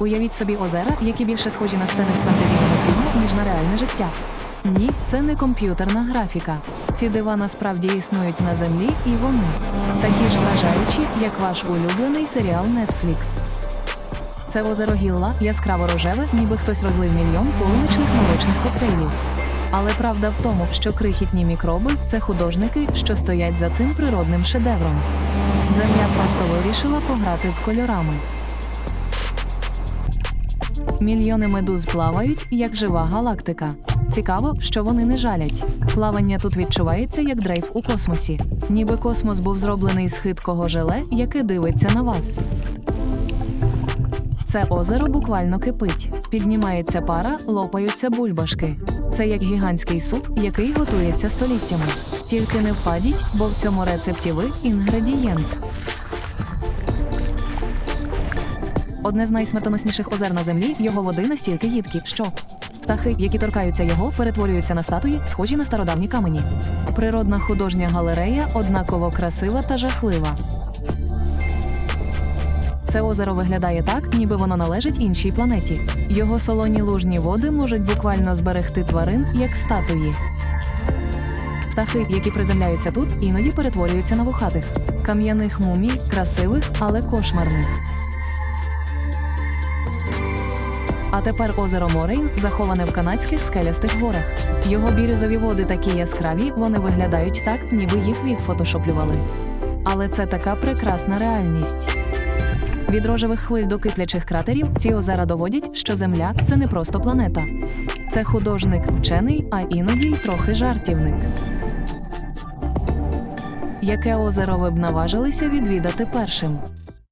Уявіть собі озера, які більше схожі на сцени з фентезійного фільму, ніж на реальне життя. Ні, це не комп'ютерна графіка. Ці дива насправді існують на землі, і вони такі ж вражаючі, як ваш улюблений серіал Netflix. Це озеро Гілла яскраво рожеве, ніби хтось розлив мільйон полуничних молочних коктейлів. Але правда в тому, що крихітні мікроби це художники, що стоять за цим природним шедевром. Земля просто вирішила пограти з кольорами. Мільйони медуз плавають, як жива галактика. Цікаво, що вони не жалять. Плавання тут відчувається як дрейф у космосі, ніби космос був зроблений з хиткого желе, яке дивиться на вас. Це озеро буквально кипить. Піднімається пара, лопаються бульбашки. Це як гігантський суп, який готується століттями. Тільки не впадіть, бо в цьому рецепті ви інгредієнт. Одне з найсмертоносніших озер на землі, його води настільки їдкі, що птахи, які торкаються його, перетворюються на статуї, схожі на стародавні камені. Природна художня галерея однаково красива та жахлива. Це озеро виглядає так, ніби воно належить іншій планеті. Його солоні лужні води можуть буквально зберегти тварин як статуї. Птахи, які приземляються тут, іноді перетворюються на вухатих, кам'яних мумій, красивих, але кошмарних. А тепер озеро Морейн заховане в канадських скелястих горах. Його бірюзові води такі яскраві, вони виглядають так, ніби їх відфотошоплювали. Але це така прекрасна реальність. Від рожевих хвиль до киплячих кратерів ці озера доводять, що Земля це не просто планета. Це художник, вчений, а іноді й трохи жартівник. Яке озеро ви б наважилися відвідати першим?